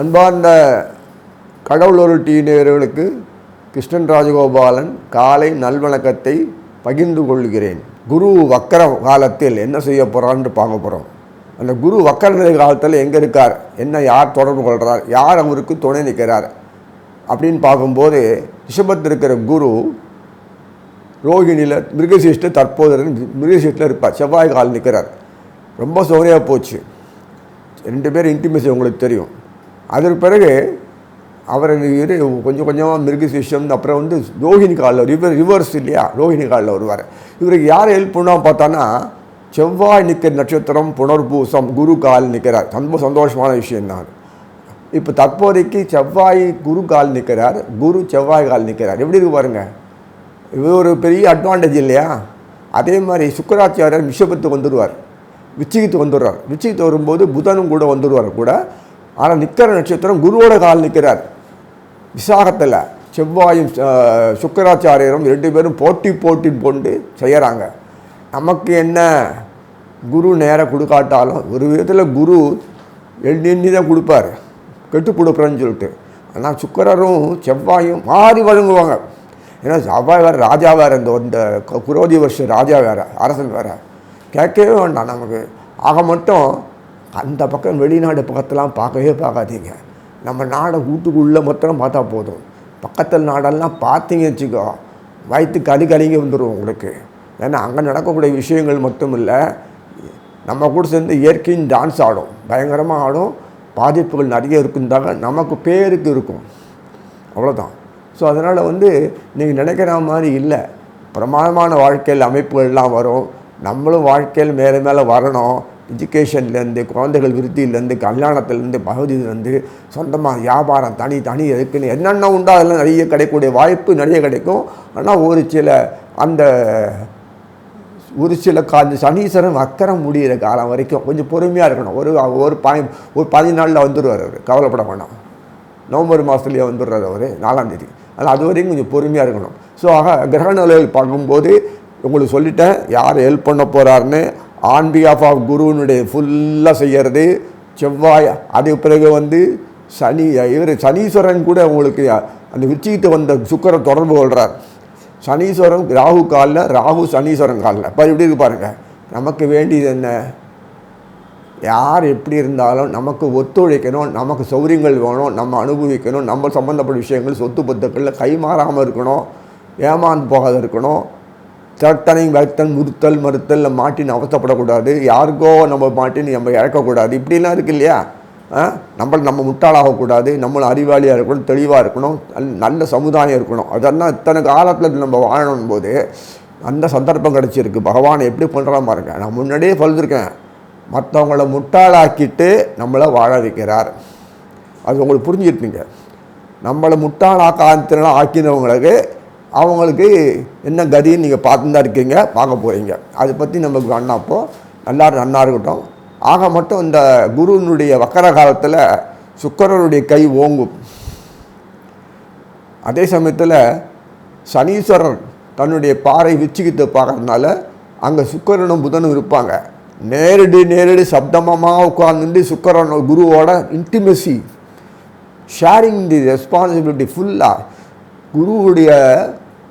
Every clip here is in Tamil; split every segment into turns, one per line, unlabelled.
அன்பார்ந்த கடவுளொரு டி நேயர்களுக்கு கிருஷ்ணன் ராஜகோபாலன் காலை நல்வணக்கத்தை பகிர்ந்து கொள்கிறேன். குரு வக்கர காலத்தில் என்ன செய்ய போகிறான்னு பார்க்க போகிறோம் அந்த குரு வக்கர நிலை காலத்தில் எங்கே இருக்கார்? என்ன யார் தொடர்பு கொள்கிறார் யார் அவருக்கு துணை நிற்கிறார்? அப்படின்னு பார்க்கும்போது ரிஷபத்தில் இருக்கிற குரு ரோஹிணியில் மிருகசீஷ்ட தற்போது மிருகசீஷ்டில் இருப்பார். செவ்வாய் கால் நிற்கிறார். ரொம்ப சோறையாக போச்சு. ரெண்டு பேரும் இன்டிமேஷன் உங்களுக்கு தெரியும். அதற்கு பிறகு அவர் இரு கொஞ்சம் கொஞ்சமாக மிருகசீஷம் அப்புறம் வந்து ரோஹிணி காலில் ரிவர் ரிவர்ஸ் இல்லையா? ரோஹிணி காலில் வருவார். இவருக்கு யார் ஹெல்ப் பண்ணால் பார்த்தான்னா செவ்வாய் நிற்கிற நட்சத்திரம் புனர்பூசம் குரு கால் நிற்கிறார் ரொம்ப சந்தோஷமான விஷயம்தான் இப்போ தற்போதைக்கு செவ்வாய் குரு கால் நிற்கிறார் குரு செவ்வாய் கால் நிற்கிறார் எப்படி இருக்கு பாருங்கள் இது ஒரு பெரிய அட்வான்டேஜ் இல்லையா? அதே மாதிரி சுக்கராச்சாரியர் விஷபத்துக்கு வந்துடுவார் விச்சிகித்து வந்துடுறார். விச்சிகித்து வரும்போது புதனும் கூட வந்துடுவார் கூட ஆனால் நிற்கிற நட்சத்திரம் குருவோட கால் நிற்கிறார். விசாகத்தில் செவ்வாயும் சுக்கராச்சாரியரும் ரெண்டு பேரும் போட்டி போட்டி கொண்டு செய்கிறாங்க நமக்கு என்ன? குரு நேரம் கொடுக்காட்டாலும் ஒரு விதத்தில் குரு எண்ணி எண்ணி தான் கொடுப்பார். கெட்டு கொடுக்குறேன்னு சொல்லிட்டு. ஆனால் சுக்கரரும் செவ்வாயும் மாறி வழங்குவாங்க. ஏன்னா செவ்வாய் வேறு ராஜா வேறு இந்த இந்த குரோதி வருஷம் ராஜா வேறு அரசன் வேறு. கேட்கவே வேண்டாம் நமக்கு. ஆக மட்டும் அந்த பக்கம் வெளிநாடு பக்கத்தெல்லாம் பார்க்கவே பார்க்காதீங்க. நம்ம நாடை வீட்டுக்குள்ளே மொத்தம் பார்த்தா போதும். பக்கத்தில் நாடெல்லாம் பார்த்தீங்க வச்சுக்கோ வயிற்று கலி கலிங்க வந்துடும் உங்களுக்கு. ஏன்னா அங்கே நடக்கக்கூடிய விஷயங்கள் மட்டும் இல்லை நம்ம கூட சேர்ந்து இயற்கையும் டான்ஸ் ஆடும். பயங்கரமாக ஆடும். பாதிப்புகள் நிறைய இருக்குந்தாங்க நமக்கு பேருக்கு இருக்கும். அவ்வளோதான் ஸோ அதனால் வந்து நீங்கள் நினைக்கிற மாதிரி இல்லை. பிரமாதமான வாழ்க்கையில் அமைப்புகள்லாம் வரும். நம்மளும் வாழ்க்கையில் மேலே மேலே வரணும். எஜுகேஷன்லேருந்து குழந்தைகள் விருத்தியிலேருந்து கல்யாணத்துலேருந்து பகுதியிலேருந்து சொந்தமாக வியாபாரம் தனி தனி இருக்குன்னு என்னென்ன உண்டோ அதெல்லாம் நிறைய கிடைக்கக்கூடிய வாய்ப்பு நிறைய கிடைக்கும். ஆனால் ஒரு சில அந்த ஒரு சில கா சனீஸ்வரன் வக்கரம் முடிகிற காலம் வரைக்கும் கொஞ்சம் பொறுமையாக இருக்கணும். ஒரு ஒரு பாய் ஒரு பதினாலில் வந்துடுவார் அவர். கவலைப்பட வேண்டாம் நவம்பர் மாதத்துலேயே வந்துடுறார் அவர் நாலாம் தேதி. அது வரைக்கும் கொஞ்சம் பொறுமையாக இருக்கணும். ஸோ ஆக கிரக நிலைகள் பார்க்கும்போது உங்களுக்கு சொல்லிட்டேன் யார் ஹெல்ப் பண்ண போகிறாருன்னு ஆன் பிஹாஃப் ஆஃப் குருவினுடைய ஃபுல்லாக செய்கிறது செவ்வாய் அதுக்கு பிறகு வந்து சனி இவர் சனீஸ்வரன் கூட உங்களுக்கு அந்த விச்சிக்கிட்டு வந்த சுக்கரை தொடர்பு கொள்கிறார் சனீஸ்வரன் ராகு காலில் ராகு சனீஸ்வரன் காலில். இப்போ எப்படி இருக்கு பாருங்கள் நமக்கு வேண்டியது என்ன? யார் எப்படி இருந்தாலும் நமக்கு ஒத்துழைக்கணும் நமக்கு சௌரியங்கள் வேணும் நம்ம அனுபவிக்கணும் நம்ம சம்மந்தப்பட்ட விஷயங்கள் சொத்து பத்துக்களில் கைமாறாமல் இருக்கணும் ஏமாந்து போகாத இருக்கணும். தட்டனை வைத்தல் முறுத்தல் மறுத்தல் மாட்டின்னு அவசப்படக்கூடாது. யாருக்கோ நம்ம மாட்டின்னு நம்ம இறக்கக்கூடாது. இப்படிலாம் இருக்கு இல்லையா? ஆ? நம்ம நம்ம முட்டாளாகக்கூடாது. நம்மள அறிவாளியாக இருக்கணும் தெளிவாக இருக்கணும் நல்ல- சமுதாயம் இருக்கணும். அதெல்லாம் இத்தனை காலத்தில் நம்ம வாழணும் போது அந்த சந்தர்ப்பம் கிடச்சிருக்கு. பகவான் எப்படி பண்ணுறான் பாருங்க. நான் முன்னாடியே சொல்லியிருக்கேன் மற்றவங்கள முட்டாளாக்கிட்டு நம்மளை வாழ வைக்கிறார். அது உங்களுக்கு புரிஞ்சிருப்பீங்க நம்மளை முட்டாளாக்காத்தினால ஆக்கினவங்களுக்கு அவங்களுக்கு என்ன கதின்னு நீங்கள் பார்த்து தான் இருக்கீங்க பார்க்க போகிறீங்க அதை பற்றி நமக்கு வேணாப்போ நல்லா நன்னா இருக்கட்டும் ஆக மட்டும் இந்த குருவினுடைய வக்கர காலத்தில் சுக்கரனுடைய கை ஓங்கும். அதே சமயத்தில் சனீஸ்வரர் தன்னுடைய பாறை விச்சிக்கிட்டு பார்க்கறதுனால அங்கே சுக்கரனும் புதனும் இருப்பாங்க. நேரடி நேரடி சப்தமமாக உட்கார்ந்துட்டு சுக்கரன் குருவோட இன்டிமெசி ஷேரிங் தி ரெஸ்பான்சிபிலிட்டி ஃபுல்லாக குருவுடைய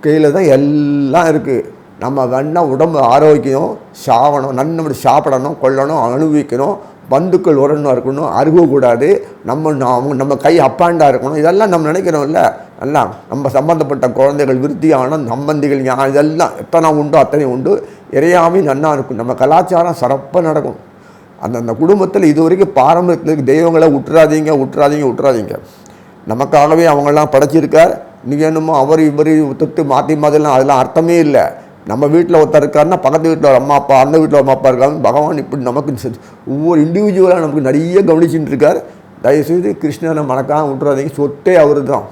கையில் தான் எல்லாம் இருக்குது நம்ம வேணால் உடம்பு ஆரோக்கியம் சாவணும் நன்னபடி சாப்பிடணும் கொள்ளணும் அனுபவிக்கணும் பந்துக்கள் உரணும் இருக்கணும் அருகக்கூடாது. நம்ம நாம- நம்ம கை அப்பாண்டாக இருக்கணும். இதெல்லாம் நம்ம நினைக்கிறோம்ல. நல்லா நம்ம சம்மந்தப்பட்ட குழந்தைகள் விருத்தியான சம்பந்திகள் ஞானம் இதெல்லாம் எத்தனை உண்டோ அத்தனை உண்டு. இறையாமை நன்னா இருக்கும். நம்ம கலாச்சாரம் சிறப்பாக நடக்கும். அந்த அந்த குடும்பத்தில் இது வரைக்கும் பாரம்பரியத்துக்கு தெய்வங்களை விட்டுறாதீங்க விட்டுறாதீங்க விட்டுறாதீங்க நமக்காகவே அவங்களாம் படைச்சிருக்கார். நீங்கள் என்னமோ அவர் இவர் தொட்டு மாற்றி மாதிரிலாம் அதெல்லாம் அர்த்தமே இல்லை. நம்ம வீட்டில் ஒருத்தர் இருக்காருன்னா பக்கத்து வீட்டில் ஒரு அம்மா அப்பா அந்த வீட்டில் அம்மா அப்பா இருக்காங்க. பகவான் இப்படி நமக்கு ஒவ்வொரு இண்டிவிஜுவலாக நமக்கு நிறைய கவனிச்சுட்டு இருக்கார். தயவுசெய்து கிருஷ்ணனை மறக்காம விட்டுறாதீங்க. சொத்தே அவர் தான்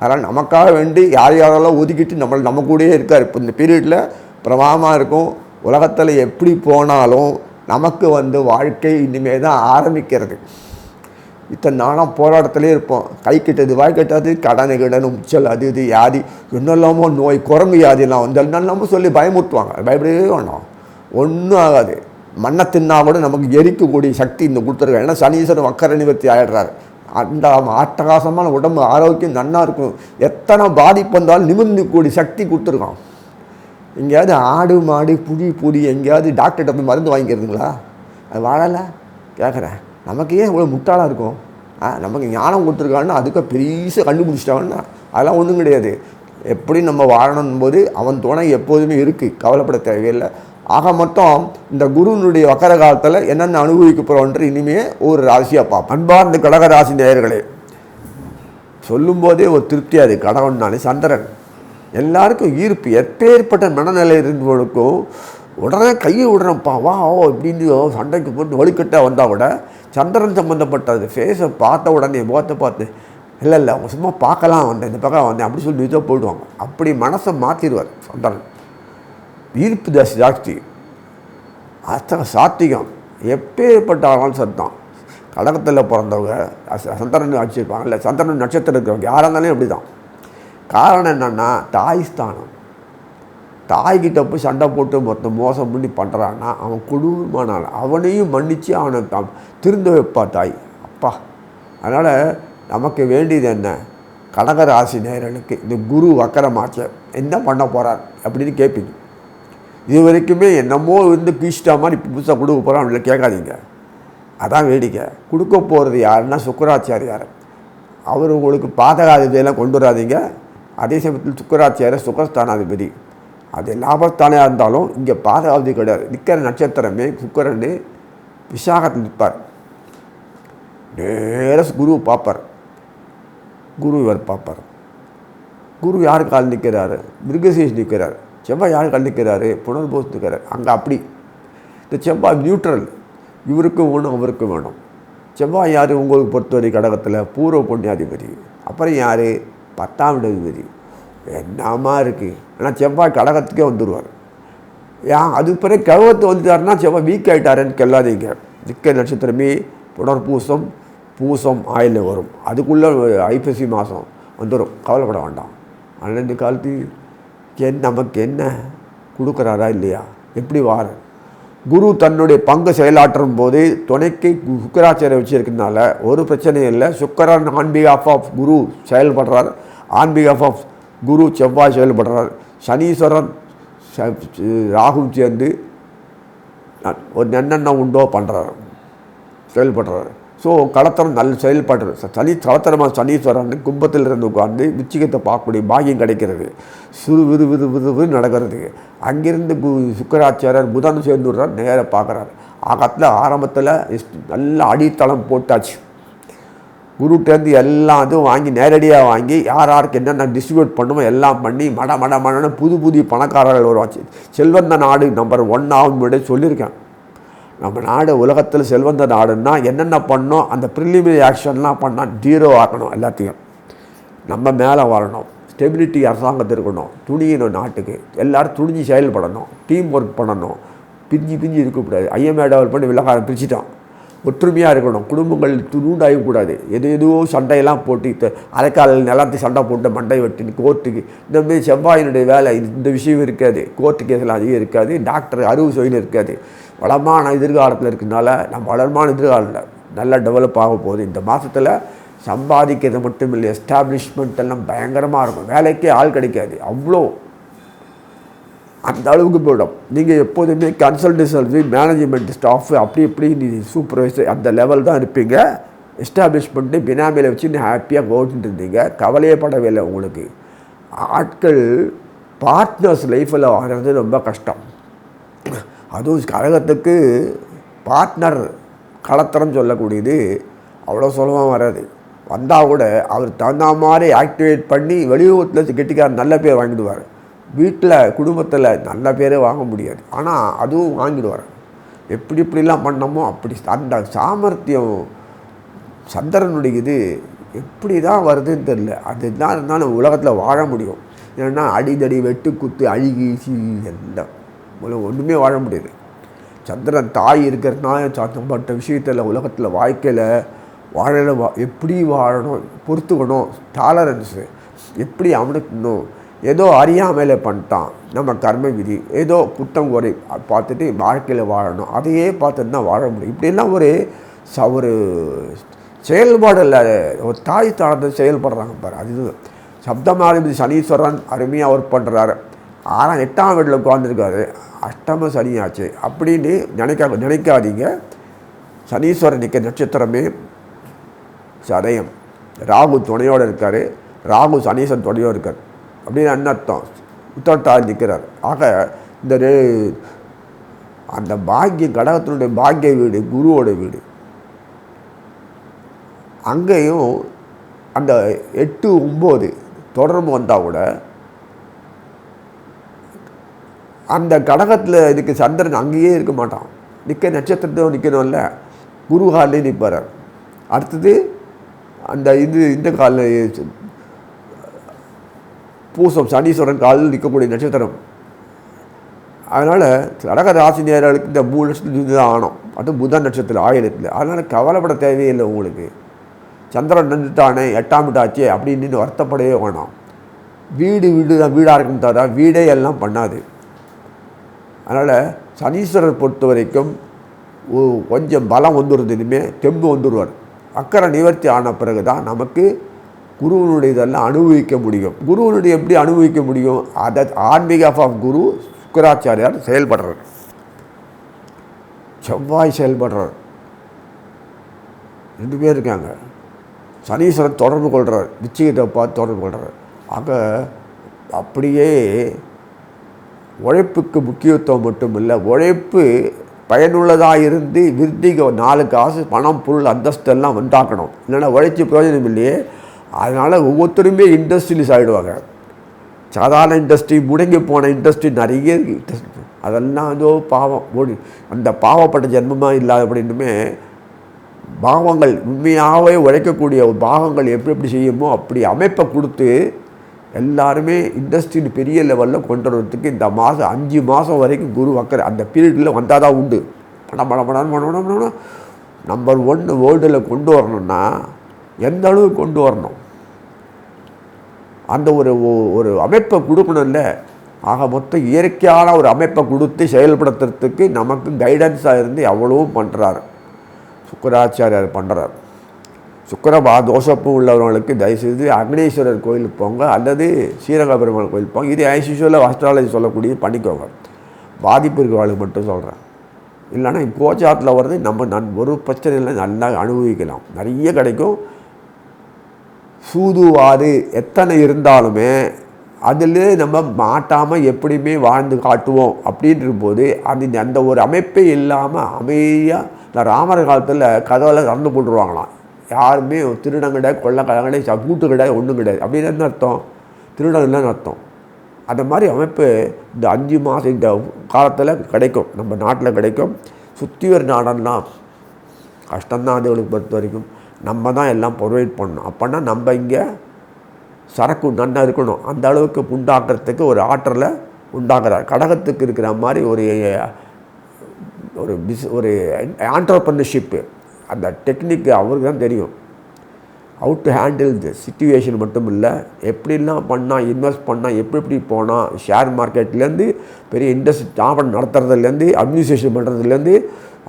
அதனால் நமக்காக வேண்டி யார் யாரெல்லாம் ஒதுக்கிட்டு நம்ம நம்ம கூடயே இருக்கார். இப்போ இந்த பீரியடில் பிரமாதமாக இருக்கும். உலகத்தில் எப்படி போனாலும் நமக்கு வந்து வாழ்க்கை இனிமேல் தான் ஆரம்பிக்கிறது. இத்தனை நாளாக போராட்டத்திலே இருப்போம். கை கெட்டது வாய் கட்டாது கடன் கிடன் உச்சல் அது இது யாதி என்னெல்லாமோ நோய் குரங்கு யாதியெல்லாம் வந்து என்னெல்லாமோ சொல்லி பயமுறுத்துவாங்க. பயப்படவே வேண்டாம் ஒன்றும் ஆகாது. மண்ணை தின்னா கூட நமக்கு எரிக்கக்கூடிய சக்தி இந்த கொடுத்துருக்காங்க ஏன்னா சனீஸ்வரன் வக்கர நிவர்த்தி ஆயிடுறாரு. அந்த அட்டகாசமான உடம்பு ஆரோக்கியம் நன்னா இருக்கும். எத்தனை பாதிப்பு வந்தாலும் நிமிர்ந்து கூடிய சக்தி கொடுத்துருக்கான். எங்கேயாவது ஆடு மாடு புடி புடி எங்கேயாவது டாக்டர்கிட்ட போய் மருந்து வாங்கிக்கிறதுங்களா? அது வாழலை? கேட்குறேன். நமக்கு ஏன் இவ்வளோ முட்டாளாக இருக்கும். ஆ நமக்கு ஞானம் கொடுத்துருக்கான்னு அதுக்கு பெரிய கண்டுபிடிச்சிட்டாங்கன்னா அதெல்லாம் ஒன்றும் கிடையாது. எப்படி நம்ம வாழணும் போது அவன் துணை எப்போதுமே இருக்குது கவலைப்பட தேவையில்லை. ஆக மொத்தம் இந்த குருவினுடைய வக்கர காலத்தில் என்னென்ன அனுபவிக்க போகிறோன்ற இனிமே ஒரு ராசியாக பார்ப்போம். அன்பார்ந்த கடக ராசி நேயர்களே சொல்லும்போதே ஒரு திருப்தியாக இருக்குது கடகம்னாலே சந்திரன். எல்லாருக்கும் ஈர்ப்பு. எப்பேற்பட்ட மனநிலை இருந்தவனுக்கும் உடனே கையை விடுறப்பா வா ஓ இப்படின்னு சண்டைக்கு போட்டு வலுக்கட்டாக வந்தால் கூட சந்திரன் சம்மந்தப்பட்டது ஃபேஸை பார்த்த உடனே முகத்தை பார்த்து இல்லை இல்லை அவங்க சும்மா பார்க்கலாம் வந்தேன் இந்த பக்கம் வந்தேன் அப்படி சொல்லி இதை போயிடுவாங்க. அப்படி மனசை மாற்றிடுவார் சந்திரன். ஈர்ப்பு ஜாஸ்தி ஜாஸ்தி. அத்தனை சாத்திகம் எப்பேற்பட்ட ஆனாலும் சத்தம் கடகத்தில் பிறந்தவங்க சந்திரன் வச்சுருப்பாங்க இல்லை சந்திரன் நட்சத்திரம் இருக்கிறவங்க யாராக இருந்தாலும் அப்படி தான் காரணம் என்னென்னா தாய் ஸ்தானம். தாய்கிட்ட போய் சண்டை போட்டு மொத்தம் மோசம் பண்ணி பண்ணுறான்னா அவன் கொடூரமான அவனையும் மன்னித்து அவனை திருந்த வைப்பா தாய். அப்பா அதனால் நமக்கு வேண்டியது என்ன? கடக ராசி இந்த குரு வக்கரமாச்ச என்ன பண்ண போகிறார் அப்படின்னு கேட்பீங்க இது வரைக்குமே என்னமோ இருந்து கீழ்ச்சிட்டா மாதிரி இப்போ புதுசாக கொடுக்க போகிறோம் அப்படில கேட்காதீங்க. அதான் வேடிக்கை. கொடுக்க போகிறது யாருன்னா சுக்கராச்சாரியார். அவர் உங்களுக்கு பாதகாதிபதியெல்லாம் கொண்டு வராதீங்க. அதே சமயத்தில் சுக்கராச்சாரியர் சுகஸ்தானாதிபதி. அது லாபஸ்தானையாக இருந்தாலும் இங்கே பாதகாவதி கிடையாது நிற்கிற நட்சத்திரமே சுக்கரன் விசாகத்தில் நிற்பார். நேரஸ் குரு பார்ப்பார். குரு இவர் பார்ப்பார். குரு யார் கால் நிற்கிறாரு? மிருகசீஷ் நிற்கிறார். செவ்வாய் யார் கால் நிற்கிறாரு? புனர்போஸ் நிற்கிறார். அங்கே அப்படி. இந்த செவ்வாய் நியூட்ரல் இவருக்கும் வேணும் அவருக்கும் வேணும். செவ்வாய் யார்? உங்களுக்கு பொறுத்தவரை கடகத்தில் பூர்வ புண்ணியாதிபதி. அப்புறம் யார்? பத்தாம் இடதிபதி என்னமா இருக்குது ஆனால் செவ்வாய் கடகத்துக்கே வந்துடுவார் ஏன் அது பிறகு கிழவத்து வந்துட்டாருன்னா செவ்வாய் வீக் ஆகிட்டாருன்னு கெல்லாதீங்க. நிற்க நட்சத்திரமே புனர்பூசம் பூசம் ஆயில் வரும். அதுக்குள்ளே ஐப்பசி மாதம் வந்துடும் கவலைப்பட வேண்டாம். ஆனால் இந்த காலத்து என் நமக்கு என்ன? கொடுக்குறாரா இல்லையா? எப்படி வார? குரு தன்னுடைய பங்கு செயலாற்றும் போது துணைக்கு சுக்கராச்சாரியை வச்சுருக்கனால ஒரு பிரச்சனையும் இல்லை. சுக்கரன் ஆன் பிகாஃப் ஆஃப் குரு செயல்படுறார். ஆன் பிகாஃப் ஆஃப் குரு செவ்வாய் செயல்படுறார். சனீஸ்வரன் ச- சேர்ந்து ஒரு என்னென்ன உண்டோ பண்ணுறாரு செயல்படுறாரு. ஸோ களத்திரம் நல்ல செயல்படுறது சனி களத்திரமாக சனீஸ்வரன் கும்பத்தில் இருந்து உட்கார்ந்து விச்சிகத்தை பார்க்கக்கூடிய பாகியம் கிடைக்கிறது. சிறு விறு விறு விறு நடக்கிறது. அங்கிருந்து கு சுக்கராச்சாரியர் புதன் சேர்ந்துடுறார் நேராக பார்க்குறாரு. ஆகத்தில் ஆரம்பத்தில் நல்ல அடித்தளம் போட்டாச்சு. குருட்டேருந்து எல்லாம் இதுவும் வாங்கி நேரடியாக வாங்கி யார் யாருக்கு என்னென்ன டிஸ்ட்ரிபியூட் பண்ணுமோ எல்லாம் பண்ணி மட மட மடன்னு புது புது பணக்காரர்கள் வருவாச்சு செல்வந்த நாடு நம்பர் ஒன் ஆகும் விட சொல்லியிருக்கேன். நம்ம நாடு உலகத்தில் செல்வந்த நாடுன்னா என்னென்ன பண்ணோம் அந்த ப்ரிலிமினரி ஆக்ஷன்லாம் பண்ணால் ஜீரோ ஆக்கணும் எல்லாத்தையும். நம்ம மேலே வரணும். ஸ்டெபிலிட்டி அரசாங்கத்தில் இருக்கணும். துணியணும் நாட்டுக்கு. எல்லோரும் துணிஞ்சு செயல்படணும். டீம் ஒர்க் பண்ணணும். பிரிஞ்சு பிரிஞ்சு இருக்கக்கூடாது. ஐஎம்ஏ டெவலப் பண்ணி விலகாரம் பிரிச்சுட்டோம். ஒற்றுமையாக இருக்கணும். குடும்பங்கள் துணுண்டாகக்கூடாது எது எதுவோ சண்டையெல்லாம் போட்டு த- அரைக்கால் நிலத்தை சண்டை போட்டு மண்டை வெட்டி கோர்ட்டுக்கு இந்தமாரி செவ்வாயினுடைய வேலை இந்த விஷயம் இருக்காது. கோர்ட்டு கேஸ்லாம் அதிகம் இருக்காது. டாக்டர் அறுவை சுவையில் இருக்காது. வளமான எதிர்காலத்தில் இருக்கிறதுனால நம்ம வளமான எதிர்காலத்தில் நல்லா டெவலப் ஆக போகுது. இந்த மாதத்தில் சம்பாதிக்கிறது மட்டும் இல்லை எஸ்டாப்ளிஷ்மெண்ட் எல்லாம் பயங்கரமாக இருக்கும். வேலைக்கே ஆள் கிடைக்காது. அவ்வளோ அந்த அளவுக்கு போயிடும். நீங்கள் எப்போதுமே கன்சல்டன்சி மேனேஜ்மெண்ட் ஸ்டாஃப் அப்படி இப்படி நீ சூப்பர்வைசர் அந்த லெவல் தான் இருப்பீங்க. எஸ்டாப்ளிஷ் பண்ணிட்டு பினாமியில் வச்சு நீ ஹாப்பியாக போட்டுட்டு இருந்தீங்க. கவலையே படவே இல்லை உங்களுக்கு. ஆட்கள் பார்ட்னர்ஸ் லைஃப்பில் வாங்கிறது ரொம்ப கஷ்டம். அதுவும் கழகத்துக்கு பார்ட்னர் கலத்தரம் சொல்லக்கூடியது அவ்வளோ சுலபமாக வராது. வந்தால் கூட அவர் தகுந்த மாதிரி ஆக்டிவேட் பண்ணி வெளியுறத்தில் கெட்டிக்கார நல்ல பேர் வாங்கிடுவார். வீட்டில் குடும்பத்தில் நல்ல பேரே வாங்க முடியாது. ஆனால் அதுவும் வாங்கிடுவார் எப்படி இப்படிலாம் பண்ணமோ அப்படி. அந்த சாமர்த்தியம் சந்திரனுடைய இது எப்படி தான் வருதுன்னு தெரில அதுதான் இருந்தாலும் உலகத்தில் வாழ முடியும். ஏன்னா அடிதடி வெட்டு குத்து அழுகி சீ எல்லாம் உலகம் ஒன்றுமே வாழ முடியாது. சந்திரன் தாய் இருக்கிறதுனால சம்பட்ட விஷயத்தில் உலகத்தில் வாழ்க்கையில் வாழல வா எப்படி வாழணும் பொறுத்துக்கணும் டாலரன்ஸு எப்படி அவனுக்கணும் ஏதோ அறியாமையில் பண்ணிட்டான். நம்ம கர்ம விதி ஏதோ குற்றம் ஒரு பார்த்துட்டு வாழ்க்கையில் வாழணும். அதையே பார்த்துட்டு தான் வாழ முடியும். இப்படிலாம் ஒரு ச ஒரு செயல்பாடு இல்லை. ஒரு தாய் தாழ்ந்து செயல்படுறாங்க பாரு. அது சப்தமாதிபதி சனீஸ்வரன் அருமையாக ஒர்க் பண்ணுறாரு ஆறாம் எட்டாம் வீட்டில் உட்காந்துருக்காரு அஷ்டம சனியாச்சு. அப்படின்னு நினைக்க நினைக்காதீங்க. சனீஸ்வரன் நிற்க நட்சத்திரமே சதயம். ராகு துணையோடு இருக்கார். ராகு சனீஸ்வரன் துணையோடு இருக்கார். அப்படின்னு அன்னர்த்தம். உத்தரத்தால் நிற்கிறார். ஆக இந்த அந்த பாக்கியம் கடகத்தினுடைய பாக்கிய வீடு குருவோட வீடு. அங்கேயும் அந்த எட்டு ஒம்பது தொடர்பு வந்தால் கூட அந்த கடகத்தில் இதுக்கு சந்திரன் அங்கேயே இருக்க மாட்டான். நிற்க நட்சத்திரத்தையும் நிற்கணும்ல. குரு காலையும் நிற்பார். அடுத்தது அந்த இது இந்த காலில் பூசம் சனீஸ்வரன் காலில் நிற்கக்கூடிய நட்சத்திரம். அதனால் கடக ராசி நேர்களுக்கு இந்த மூணு நட்சத்திரம் தான் ஆனோம். அது புதன் நட்சத்திரம் ஆயிரத்தில். அதனால் கவலைப்பட தேவையில்லை உங்களுக்கு. சந்திரன் நின்றுட்டானே எட்டாம் வீட்டாச்சே அப்படின்னு வருத்தப்படவே வேணாம். வீடு வீடு தான் வீடாக இருக்கும் தவிர வீடே எல்லாம் பண்ணாது. அதனால் சனீஸ்வரர் பொறுத்த வரைக்கும் கொஞ்சம் பலம் வந்துடுறது இனிமேல் தெம்பு வந்துடுவார் அக்கறை நிவர்த்தி ஆன பிறகு தான் நமக்கு குருவனுடைய இதெல்லாம் அனுபவிக்க முடியும். குருவனுடைய எப்படி அனுபவிக்க முடியும்? அதை ஆன்மீக ஆஃப் குரு சுக்கராச்சாரியார் செயல்படுறார். செவ்வாய் செயல்படுறார். ரெண்டு பேர் இருக்காங்க. சனீஸ்வரன் தொடர்பு கொள்கிறார் நிச்சயத்தை பார்த்து தொடர்பு கொள்கிறார் ஆக அப்படியே உழைப்புக்கு முக்கியத்துவம் மட்டும் இல்லை உழைப்பு பயனுள்ளதாக இருந்து விருத்திக்கு நாலு காசு பணம் பொருள் அந்தஸ்து எல்லாம் உண்டாக்கணும். இல்லைன்னா உழைச்சி பிரயோஜனம் இல்லையே. அதனால் ஒவ்வொருத்தருமே இண்டஸ்ட்ரியலிஸ் ஆகிடுவாங்க சாதாரண இண்டஸ்ட்ரி முடங்கி போன இண்டஸ்ட்ரி நிறைய இருக்கு. அதெல்லாம் ஏதோ பாவம். ஓடி அந்த பாவப்பட்ட ஜென்மமாக இல்லாத அப்படின்னுமே பாவங்கள் உண்மையாகவே உழைக்கக்கூடிய பாவங்கள் பாகங்கள் எப்படி எப்படி செய்யுமோ அப்படி அமைப்பை கொடுத்து எல்லாருமே இண்டஸ்ட்ரியில் பெரிய லெவலில் கொண்டு வரதுக்கு இந்த மாதம் அஞ்சு மாதம் வரைக்கும் குரு அக்கறை அந்த பீரியடில் வந்தால் தான் உண்டு. பணம் படம் படம் படம் பணம் நம்பர் ஒன்று வேர்ல்டில் கொண்டு வரணும்னா எந்த அளவுக்கு கொண்டு வரணும்? அந்த ஒரு ஒரு அமைப்பை கொடுக்கணும்ல. ஆக மொத்தம் இயற்கையான ஒரு அமைப்பை கொடுத்து செயல்படுத்துறதுக்கு நமக்கு கைடன்ஸாக இருந்து எவ்வளவும் பண்ணுறாரு சுக்கராச்சாரியார் பண்ணுறார் சுக்கரபா தோஷப்பு உள்ளவர்களுக்கு தயவுசெய்து அக்னேஸ்வரர் கோயிலுக்கு போங்க அல்லது ஸ்ரீரங்க பெருமாள் கோயில் போங்க. இது ஐசிஷுவலில் அஸ்ட்ராலஜி சொல்லக்கூடிய பண்ணிக்கோங்க. பாதிப்பு இருக்கிறவர்களுக்கு மட்டும் சொல்கிறேன் இல்லைன்னா கோச்சாத்தில் வர்றது நம்ம நன் ஒரு பிரச்சனை இல்லை நல்லா அனுபவிக்கலாம். நிறைய கிடைக்கும். சூதுவாது எத்தனை இருந்தாலுமே அதில் நம்ம மாட்டாமல் எப்படியுமே வாழ்ந்து காட்டுவோம் அப்படின்ற போது அது அந்த ஒரு அமைப்பே இல்லாமல் அமைதியாக இந்த ராமர் காலத்தில் கதவில் திறந்து போட்டுருவாங்களாம். யாருமே திருடம் கிடையாது கொள்ளை கிடையாது கூட்டு கிடையாது ஒன்றும் கிடையாது. அப்படின்னு என்ன அர்த்தம்? திருடம் இல்லைன்னு அர்த்தம். அந்த மாதிரி அமைப்பு இந்த அஞ்சு மாதம் இந்த காலத்தில் கிடைக்கும். நம்ம நாட்டில் கிடைக்கும். சுற்றி ஒரு நாடெல்லாம் கஷ்டம்தான் அதுகளுக்கு பொறுத்த வரைக்கும். நம்ம தான் எல்லாம் ப்ரொவைட் பண்ணணும். அப்போனா நம்ம இங்கே சரக்கு நன்னா இருக்கணும். அந்த அளவுக்கு உண்டாக்குறதுக்கு ஒரு ஆற்றலை உண்டாக்குறார். கடகத்துக்கு இருக்கிற மாதிரி ஒரு ஒரு பிஸ் ஒரு ஆண்டர்பர்னர்ஷிப்பு அந்த டெக்னிக்கு அவருக்கு தான் தெரியும். How to handle the situation மட்டும் இல்லை எப்படிலாம் பண்ணால் இன்வெஸ்ட் பண்ணால் எப்படி எப்படி போனால் ஷேர் மார்க்கெட்லேருந்து பெரிய இண்டஸ்ட்ரி ஸ்தாபனம் நடத்துறதுலேருந்து அட்மினிஸ்ட்ரேஷன் பண்ணுறதுலேருந்து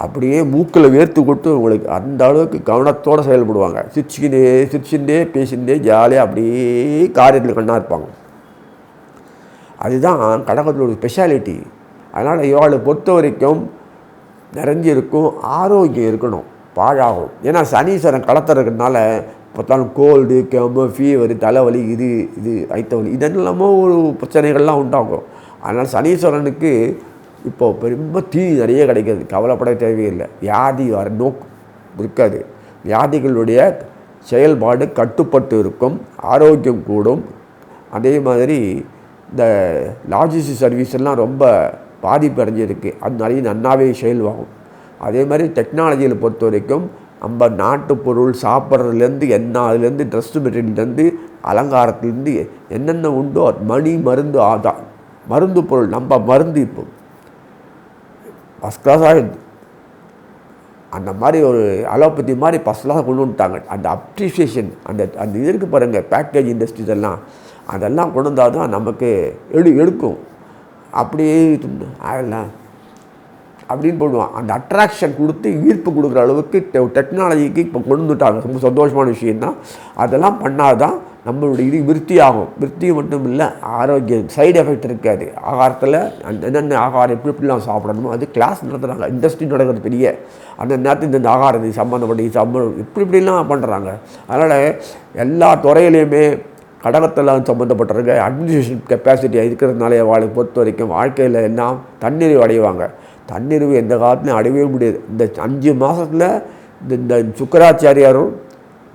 அப்படியே மூக்கில் வேர்த்து கொட்டு உங்களுக்கு அந்த அளவுக்கு கவனத்தோடு செயல்படுவாங்க. சிரிச்சுக்கிட்டே சிரிச்சுட்டே பேசிகிட்டே ஜாலியாக அப்படியே காரியத்தில் கண்ணாக இருப்பாங்க. அதுதான் கடகத்தினுடைய ஸ்பெஷாலிட்டி அதனால் இவாளை பொறுத்த வரைக்கும் நிறைஞ்சு இருக்கும் ஆரோக்கியம் இருக்கணும் பாழாகும். ஏன்னா சனீஸ்வரன் கலத்துறதுனால பார்த்தாலும் கோல்டு கெமு ஃபீவர் தலைவலி இது இது ஐத்தவலி இதெல்லாமோ ஒரு பிரச்சனைகள்லாம் உண்டாகும். அதனால் சனீஸ்வரனுக்கு இப்போது ரொம்ப தீ நிறைய கிடைக்கிது. கவலைப்பட தேவையில்லை. வியாதி வர நோக்கு இருக்காது. வியாதிகளுடைய செயல்பாடு கட்டுப்பட்டு இருக்கும். ஆரோக்கியம் கூடும். அதே மாதிரி இந்த லாஜிஸ்டிக் சர்வீஸ் எல்லாம் ரொம்ப பாதிப்பு அடைஞ்சிருக்கு. அது நிறைய நன்னாவே செயல்வாகும். அதே மாதிரி டெக்னாலஜியில் பொறுத்த வரைக்கும் நம்ம நாட்டு பொருள் சாப்பிட்றதுலேருந்து என்ன அதுலேருந்து ட்ரெஸ் மெட்டீரியல்லேருந்து அலங்காரத்துலேருந்து என்னென்ன உண்டோ மணி மருந்து ஆதான் மருந்து பொருள் நம்ம மருந்து இப்போ ஃபஸ்ட் கிளாஸாக அந்த மாதிரி ஒரு அலோபதி மாதிரி ஃபஸ்ட் கிளாஸாக கொண்டு வந்துட்டாங்க. அந்த அப்ரிசியேஷன் அந்த அந்த இது இருக்குது பாருங்கள் பேக்கேஜ் இண்டஸ்ட்ரீஸ் எல்லாம் அதெல்லாம் கொண்டு வந்தால் தான் நமக்கு எடு எடுக்கும். அப்படியே அதெல்லாம் அப்படின்னு போடுவான். அந்த அட்ராக்ஷன் கொடுத்து ஈர்ப்பு கொடுக்குற அளவுக்கு டெக்னாலஜிக்கு இப்போ கொண்டு வந்துட்டாங்க. ரொம்ப சந்தோஷமான விஷயந்தான் அதெல்லாம் பண்ணாதான் நம்மளுடைய இது விருத்தி ஆகும் விருத்தி மட்டும் இல்லை ஆரோக்கியம் சைடு எஃபெக்ட் இருக்காது. ஆகாரத்தில் என்னென்ன ஆகாரம் எப்படி எப்படிலாம் சாப்பிடணுமோ அது கிளாஸ் நடத்துகிறாங்க இண்டஸ்ட்ரி நடக்கிறது பெரிய. அந்த நேரத்தில் இந்த ஆகாரத்தை சம்மந்தப்பட்ட இது சம்மந்தம் இப்படி இப்படிலாம் பண்ணுறாங்க அதனால் எல்லா துறையிலையுமே கடகத்தெல்லாம் சம்மந்தப்பட்டிருக்க அட்மினிஸ்ட்ரேஷன் கெப்பாசிட்டி இருக்கிறதுனால வாழை பொறுத்த வரைக்கும் வாழ்க்கையில் எல்லாம் தன்னிறைவு அடைவாங்க. தன்னிறைவு எந்த காலத்துலையும் அடையவே முடியாது. இந்த அஞ்சு மாதத்தில் இந்த இந்த சுக்கராச்சாரியாரும்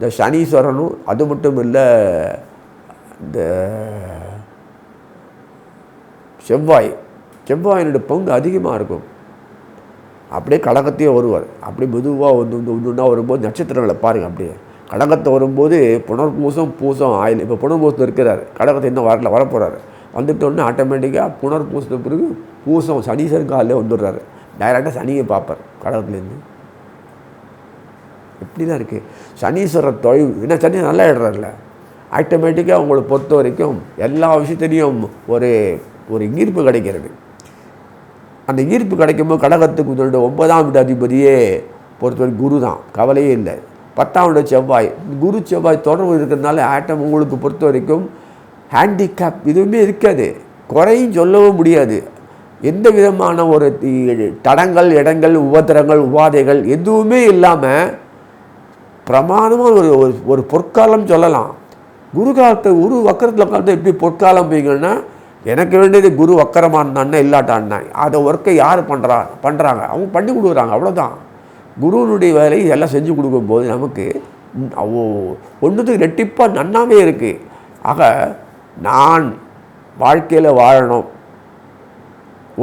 இந்த சனீஸ்வரனும் அது மட்டும் இல்லை இந்த செவ்வாய் செவ்வாயினுடைய பங்கு அதிகமாக இருக்கும். அப்படியே கடகத்தையே வருவார் அப்படியே மெதுவாக வந்து வந்து ஒன்று வரும்போது நட்சத்திரங்களை பாருங்கள் அப்படியே. கடகத்தை வரும்போது புனர்பூசம் பூசம் ஆயில் இப்போ புனர்பூசத்தில் இருக்கிறார். கடகத்தை இன்னும் வரல வரப்போகிறாரு வந்துட்டோன்னே ஆட்டோமேட்டிக்காக புனர்பூசத்துக்கு பிறகு பூசம் சனீஸ்வரன் காலில் வந்துடுறாரு. டைரெக்டாக சனியை பார்ப்பார் கடகத்துலேருந்து. இப்படி தான் இருக்குது சனீஸ்வரர் தொழில் ஏன்னா சனி நல்லா இடுறாருல ஆட்டோமேட்டிக்காக உங்களை பொறுத்த வரைக்கும் எல்லா விஷயத்துலேயும் ஒரு ஒரு ஈர்ப்பு கிடைக்கிறது. அந்த ஈர்ப்பு கிடைக்கும்போது கடகத்துக்கு சொல்லிட்டு ஒன்பதாம் வீட்டு அதிபதியே பொறுத்தவரை குரு தான் கவலையே இல்லை. பத்தாம் வீடு செவ்வாய். குரு செவ்வாய் தொடர்பு இருக்கிறதுனால ஆட்டம் உங்களுக்கு பொறுத்த வரைக்கும் ஹேண்டிகேப் எதுவுமே இருக்காது. குறையும் சொல்லவும் முடியாது. எந்த விதமான ஒரு தடங்கள் இடங்கள் உபத்திரங்கள் உபாதைகள் எதுவுமே இல்லாமல் பிரமாணமாக ஒரு ஒரு ஒரு பொற்காலம் சொல்லலாம். குரு காலத்தை குரு வக்கரத்தில் உட்காந்து எப்படி பொற்காலம் போய்ங்கன்னா எனக்கு வேண்டியது குரு வக்கரமாக இருந்தான்னா இல்லாட்டான்னா அதை ஒர்க்கை யார் பண்ணுறா பண்ணுறாங்க அவங்க பண்ணி கொடுக்குறாங்க அவ்வளோதான் குருவினுடைய வேலையை எல்லாம் செஞ்சு கொடுக்கும்போது நமக்கு அவ்வளோ ஒன்றுத்துக்கு ரெட்டிப்பாக நன்னாவே இருக்குது ஆக நான் வாழ்க்கையில் வாழணும்.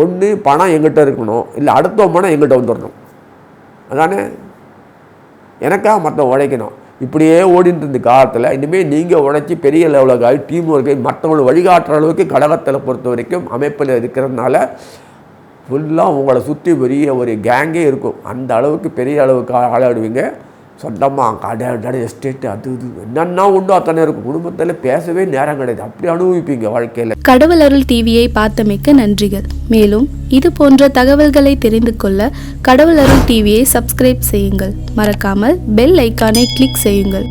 ஒன்று பணம் எங்கிட்ட இருக்கணும் இல்லை அடுத்த பணம் எங்கிட்ட வந்துடணும் அதானே? எனக்காக மற்ற உழைக்கணும் இப்படியே ஓடிட்டு இருந்த காலத்தில் இனிமேல் நீங்கள் உழைச்சி பெரிய லெவலுக்கு ஆகி டீம் ஒர்க்கை மற்றவங்களை வழிகாட்டுற அளவுக்கு கடகத்தில் பொறுத்த வரைக்கும் அமைப்பில் இருக்கிறதுனால ஃபுல்லாக உங்களை சுற்றி பெரிய ஒரு கேங்கே இருக்கும். அந்த அளவுக்கு பெரிய அளவுக்கு ஆளாடுவீங்க. சொந்தமாக கடை கடை எஸ்டேட்டு அது இது. என்னென்னா உண்டோ அத்தனை இருக்கும். குடும்பத்தில் பேசவே நேரம் கிடையாது. அப்படி அனுபவிப்பீங்க வாழ்க்கையில்.
கடவுள் அருள் டிவியை பார்த்தமைக்க நன்றிகள். மேலும் இது போன்ற தகவல்களை தெரிந்து கொள்ள கடவுள் அருள் டிவியை சப்ஸ்கிரைப் செய்யுங்கள். மறக்காமல் பெல் ஐக்கானை கிளிக் செய்யுங்கள்.